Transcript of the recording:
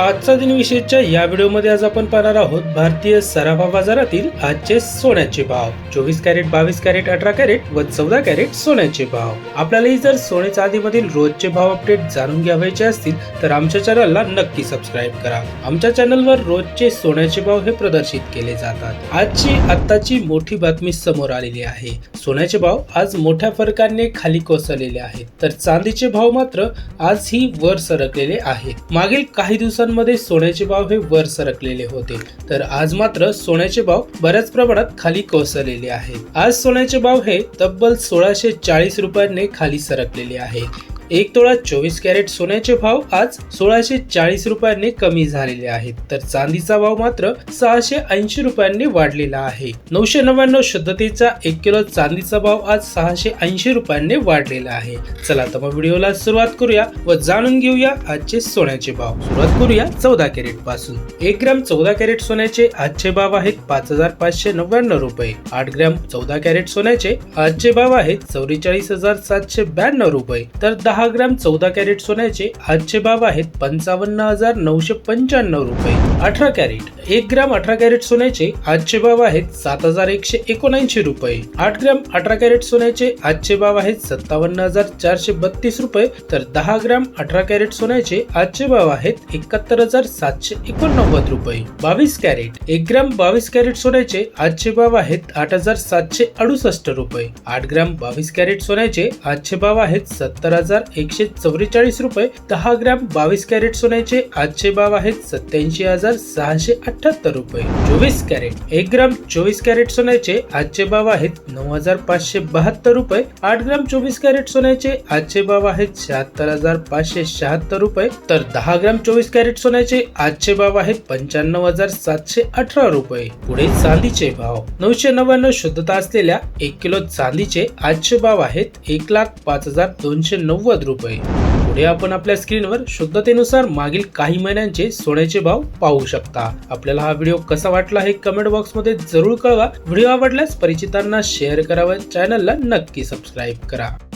आजचा दिन विशेषच्या या व्हिडिओमध्ये आज आपण पाहणार आहोत भारतीय सराफा बाजारातील आजचे सोन्याचे भाव. चोवीस कॅरेट बावीस कॅरेट अठरा कॅरेट व चौदा कॅरेट सोन्याचे भाव. आपल्यालाही जर सोने चांदीमधील रोजचे भाव अपडेट जाणून घ्यावायचे असतील तर आमच्या चॅनलला नक्की सबस्क्राईब करा. आमच्या चॅनलवर रोजचे सोन्याचे भाव हे प्रदर्शित केले जातात. आजची आत्ताची मोठी बातमी समोर आलेली आहे. सोन्याचे भाव आज मोठ्या फरकाने खाली कोसळलेले आहेत. तर चांदीचे भाव मात्र आजही वर सरकलेले आहेत. मागील काही दिवसांमध्ये सोन्याचे भाव हे वर सरकलेले होते. तर आज मात्र सोन्याचे भाव बऱ्याच प्रमाणात खाली कोसळलेले आहेत. आज सोन्याचे भाव हे तब्बल सोळाशे चाळीस रुपयांनी खाली सरकलेले आहे. एक तोळा चोवीस कॅरेट सोन्याचे भाव आज सोळाशे चाळीस रुपयांनी कमी झालेले आहेत. तर चांदीचा भाव मात्र सहाशे ऐंशी रुपयांनी वाढलेला आहे. नऊशे नव्याण्णव शुद्धतेचा एक किलो चांदीचा भाव आज सहाशे ऐंशी रुपयांनी वाढलेला आहे. चला तर मग व्हिडिओला सुरुवात करूया व जाणून घेऊया आजचे सोन्याचे भाव. सुरुवात करूया चौदा कॅरेटपासून. एक ग्रॅम चौदा कॅरेट सोन्याचे आजचे भाव आहेत पाच हजार पाचशे नव्याण्णव रुपये. आठ ग्रॅम चौदा कॅरेट सोन्याचे आजचे भाव आहेत चौवेचाळीस हजार सातशे ब्याण्णव रुपये. तर दहा दहा ग्रॅम चौदा कॅरेट सोन्याचे आजचे भाव आहेत पंचावन्न हजार नऊशे पंच्याण्णव रुपये. अठरा कॅरेट एक ग्रॅम अठरा कॅरेट सोन्याचे आजचे भाव आहेत सात हजार एकशे एकोणऐंशी रुपये. आठ ग्रॅम अठरा कॅरेट सोन्याचे आजचे भाव आहेत सत्तावन्न हजार चारशे बत्तीस रुपये. तर दहा ग्रॅम अठरा कॅरेट सोन्याचे आजचे भाव आहेत एकाहत्तर हजार सातशे एकोणनव्वद रुपये. बावीस कॅरेट एक ग्रॅम बावीस कॅरेट सोन्याचे आजचे भाव आहेत आठ हजार सातशे अडुसष्ट रुपये. आठ ग्रॅम बावीस कॅरेट सोन्याचे आजचे भाव आहेत सत्तर हजार एकशे चौवेचाळीस रुपये दहा ग्रॅम बावीस कॅरेट सोन्याचे आजचे भाव आहेत सत्याऐंशी हजार सहाशे अठ्याहत्तर रुपये. चोवीस कॅरेट एक ग्राम चोवीस कॅरेट सोन्याचे आजचे भाव आहेत नऊ हजार पाचशे बहात्तर रुपये. आठ ग्राम चोवीस कॅरेट सोन्याचे आजचे भाव आहेत शहात्तर हजार पाचशे शहात्तर रुपये. तर दहा ग्राम चोवीस कॅरेट सोन्याचे आजचे भाव आहेत पंच्याण्णव हजार सातशे अठरा रुपये. पुढे चांदीचे भाव. नऊशे नव्याण्णव शुद्धता असलेल्या एक किलो चांदीचे आजचे भाव आहेत एक लाख पाच हजार दोनशे नव्वद नव्वद रुपये. पुढे आपण आपल्या स्क्रीनवर शुद्धतेनुसार मागील काही महिन्यांचे सोन्याचे भाव पाहू शकता. आपल्याला हा व्हिडिओ कसा वाटला हे कमेंट बॉक्समध्ये जरूर कळवा. व्हिडिओ आवडल्यास परिचितांना शेअर करावा. चॅनलला नक्की सबस्क्राईब करा.